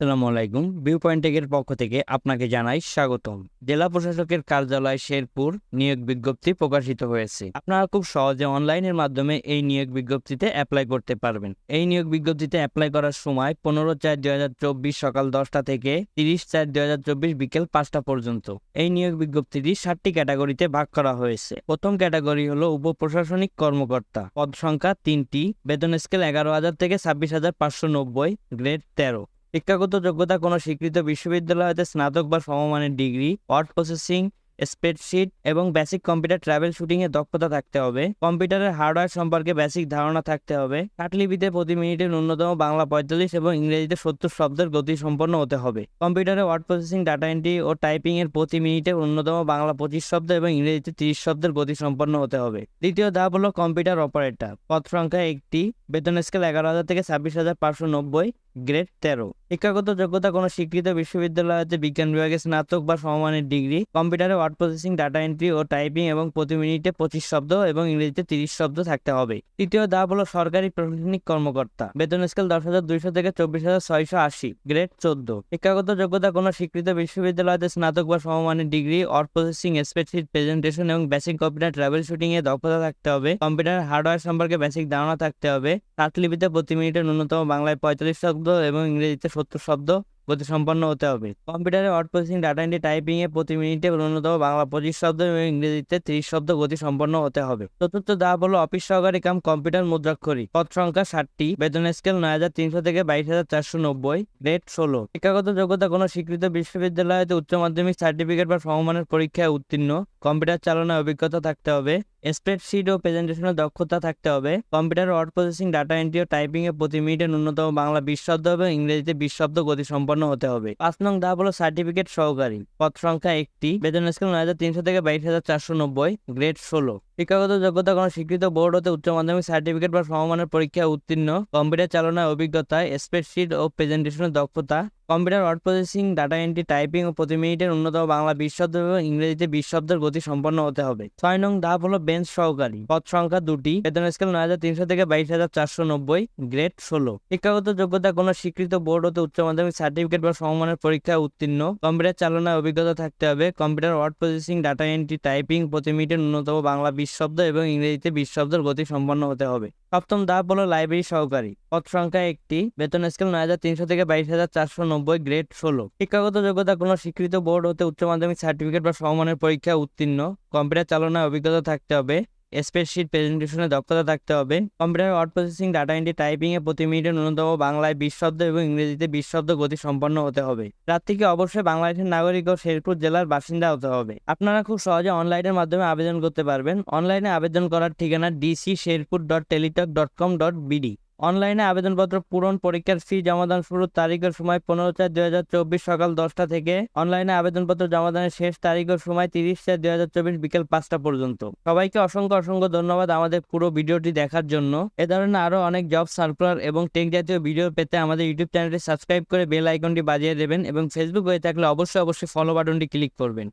আসসালামু আলাইকুম। View point টেকের পক্ষ থেকে আপনাকে জানাই স্বাগতম। জেলা প্রশাসকের কার্যালয় শেরপুর নিয়োগ বিজ্ঞপ্তি প্রকাশিত হয়েছে। আপনারা খুব সহজে অনলাইনের মাধ্যমে এই নিয়োগ বিজ্ঞপ্তিতে অ্যাপ্লাই করতে পারবেন। এই নিয়োগ বিজ্ঞপ্তিতে অ্যাপ্লাই করার সময় পনেরো চার দুই হাজার চব্বিশ সকাল দশটা থেকে তিরিশ চার দুই হাজার চব্বিশ বিকেল পাঁচটা পর্যন্ত এই নিয়োগ বিজ্ঞপ্তিটি সাতটি ক্যাটাগরিতে ভাগ করা হয়েছে। প্রথম ক্যাটাগরি হলো উপপ্রশাসনিক কর্মকর্তা। পদ সংখ্যা তিনটি। বেতন স্কেল এগারো হাজার থেকে ছাব্বিশ হাজার পাঁচশো নব্বই। গ্রেড তেরো। শিক্ষাগত যোগ্যতা কোনো স্বীকৃত বিশ্ববিদ্যালয় হতে স্নাতক বা সমমানের ডিগ্রি, ওয়ার্ড প্রসেসিং, স্প্রেডশিট এবং বেসিক কম্পিউটার ট্রাভেল শুটিং এ দক্ষতা থাকতে হবে। কম্পিউটারের হার্ডওয়্যার সম্পর্কে বেসিক ধারণা থাকতে হবে। পাটলিপিতে প্রতি মিনিটে ন্যূনতম বাংলা পঁয়তাল্লিশ এবং ইংরেজিতে সত্তর শব্দের গতি সম্পন্ন হতে হবে। কম্পিউটারে ওয়ার্ড প্রসেসিং, ডাটা এন্ট্রি ও টাইপিং এর প্রতি মিনিটে ন্যূনতম বাংলা পঁচিশ শব্দ এবং ইংরেজিতে তিরিশ শব্দের গতি সম্পন্ন হতে হবে। দ্বিতীয় ধাপ হলো কম্পিউটার অপারেটর। পদ সংখ্যা একটি। বেতন স্কেল এগারো হাজার থেকে ছাব্বিশ হাজার পাঁচশো নব্বই। গ্রেড তেরো। শিক্ষাগত যোগ্যতা কোনো স্বীকৃত বিশ্ববিদ্যালয় হতে বিজ্ঞান বিভাগে স্নাতক বা সমমানের ডিগ্রি কম্পিউটারে ওয়ার্ড প্রসেসিং ডাটা এন্ট্রি ও টাইপিং এবং প্রতি মিনিটে পঁচিশ শব্দ এবং ইংরেজিতে তিরিশ শব্দ থাকতে হবে। তৃতীয় ধাপ হলো সরকারি প্রশাসনিক কর্মকর্তা। বেতন স্কেল দশ হাজার দুইশো থেকে চব্বিশ হাজার ছয়শো আশি গ্রেড চোদ্দ। শিক্ষাগত যোগ্যতা কোনো স্বীকৃত বিশ্ববিদ্যালয় হতে স্নাতক বা সমমানের degree word processing spreadsheet presentation এবং বেসিক কম্পিউটার ট্রাভেল শুটিং এ দক্ষতা থাকতে হবে। কম্পিউটার হার্ডওয়্যার সম্পর্কে বেসিক ধারণা থাকতে হবে। তাঁতলিপিতে প্রতি মিনিটে ন্যূনতম বাংলায় পঁয়তাল্লিশ শব্দ এবং ইংরেজিতে সত্তর শব্দ গতি সম্পন্ন হতে হবে। কম্পিউটারে word processing, data entry typing এ প্রতি মিনিটে ন্যূনতম বাংলা পঁচিশ শব্দ এবং ইংরেজিতে তিরিশ শব্দ গতি সম্পন্ন হতে হবে। চতুর্থ ধাপ হলো অফিস সহকারী কাম কম্পিউটার মুদ্রাক্ষরী। পদ সংখ্যা ষাটটি। বেতন স্কেল নয় হাজার তিনশো থেকে বাইশ হাজার চারশো নব্বই। গ্রেড ষোলো। শিক্ষাগত যোগ্যতা কোনো স্বীকৃত বিশ্ববিদ্যালয়তে উচ্চ মাধ্যমিক সার্টিফিকেট বা সমমানের পরীক্ষায় উত্তীর্ণ। কম্পিউটার চালানোর অভিজ্ঞতা থাকতে হবে, স্প্রেডশিট ও প্রেজেন্টেশনের দক্ষতা থাকতে হবে, computer word processing, data entry ও টাইপিং এ প্রতি মিনিটে ন্যূনতম বাংলা বিশ শব্দ এবং ইংরেজিতে বিশ শব্দ গতি সম্পন্ন হতে হবে। পাঁচ নং ধাপ হলো সার্টিফিকেট সহকারী, পদ সংখ্যা একটি, বেতন স্কেল নয় হাজার তিনশো থেকে বাইশ হাজার চারশো নব্বই গ্রেড ষোলো। শিক্ষাগত যোগ্যতা কোনো স্বীকৃত বোর্ড হতে উচ্চ মাধ্যমিক সার্টিফিকেট বা সমমানের পরীক্ষায় উত্তীর্ণ। কম্পিউটার চালনায় অভিজ্ঞতা, স্প্রেডশিট ও প্রেজেন্টেশনের দক্ষতা। Computer word processing, data entry, typing ও প্রতি মিনিটে ন্যূনতম বাংলা বিশ শব্দ এবং ইংরেজিতে বিশ শব্দের গতি সম্পন্ন হতে হবে। ছয় নং ধাপ হলো বেঞ্চ সহকারী। পদ সংখ্যা দুটি। বেতন স্কেল নয় হাজার তিনশো থেকে বাইশ হাজার চারশো নব্বই। গ্রেড ষোলো। শিক্ষাগত যোগ্যতা কোনো স্বীকৃত বোর্ড হতে উচ্চ মাধ্যমিক সার্টিফিকেট বা সমমানের পরীক্ষায় উত্তীর্ণ। কম্পিউটার চালনায় অভিজ্ঞতা থাকতে হবে। Computer word processing, data entry, typing প্রতি মিনিটে ন্যূনতম বাংলা বিশ শব্দ এবং ইংরেজিতে বিশ গতি সম্পন্ন হতে হবে। সপ্তম ধাপ হলো লাইব্রেরি সহকারী। পদ সংখ্যা একটি। বেতন স্কেল নয় হাজার তিনশো থেকে বাইশ হাজার চারশো নব্বই গ্রেড ষোলো। শিক্ষাগত যোগ্যতা কোনো স্বীকৃত বোর্ড হতে উচ্চ মাধ্যমিক সার্টিফিকেট বা সমমানের পরীক্ষা উত্তীর্ণ। কম্পিউটার চালনায় অভিজ্ঞতা থাকতে হবে। স্প্রেডশিট প্রেজেন্টেশনে দক্ষতা থাকতে হবে। Computer word processing, data entry টাইপিংয়ে প্রতি মিনিটে ন্যূনতম বাংলায় বিশ শব্দ এবং ইংরেজিতে বিশ শব্দ গতি সম্পন্ন হতে হবে। প্রার্থীকে অবশ্যই বাংলাদেশের নাগরিক ও শেরপুর জেলার বাসিন্দা হতে হবে। আপনারা খুব সহজে অনলাইনের মাধ্যমে আবেদন করতে পারবেন। অনলাইনে আবেদন করার ঠিকানা DC Sherpur dot Teletalk dot com dot BD অনলাইনে আবেদনপত্র পূরণ পরীক্ষার ফি জমাদান শুরুর তারিখের সময় পনেরো চার দুই হাজার চব্বিশ সকাল দশটা থেকে। অনলাইনে আবেদনপত্র জমাদানের শেষ তারিখের সময় তিরিশ চার দুই হাজার চব্বিশ বিকেল পাঁচটা পর্যন্ত। সবাইকে অসংখ্য অসংখ্য ধন্যবাদ আমাদের পুরো ভিডিওটি দেখার জন্য। এ ধরনের আরও অনেক জব সার্কুলার এবং টেক জাতীয় ভিডিও পেতে আমাদের ইউটিউব চ্যানেলটি সাবস্ক্রাইব করে বেল আইকনটি বাজিয়ে দেবেন এবং ফেসবুক হয়ে থাকলে অবশ্যই অবশ্যই ফলো বাটনটি ক্লিক করবেন।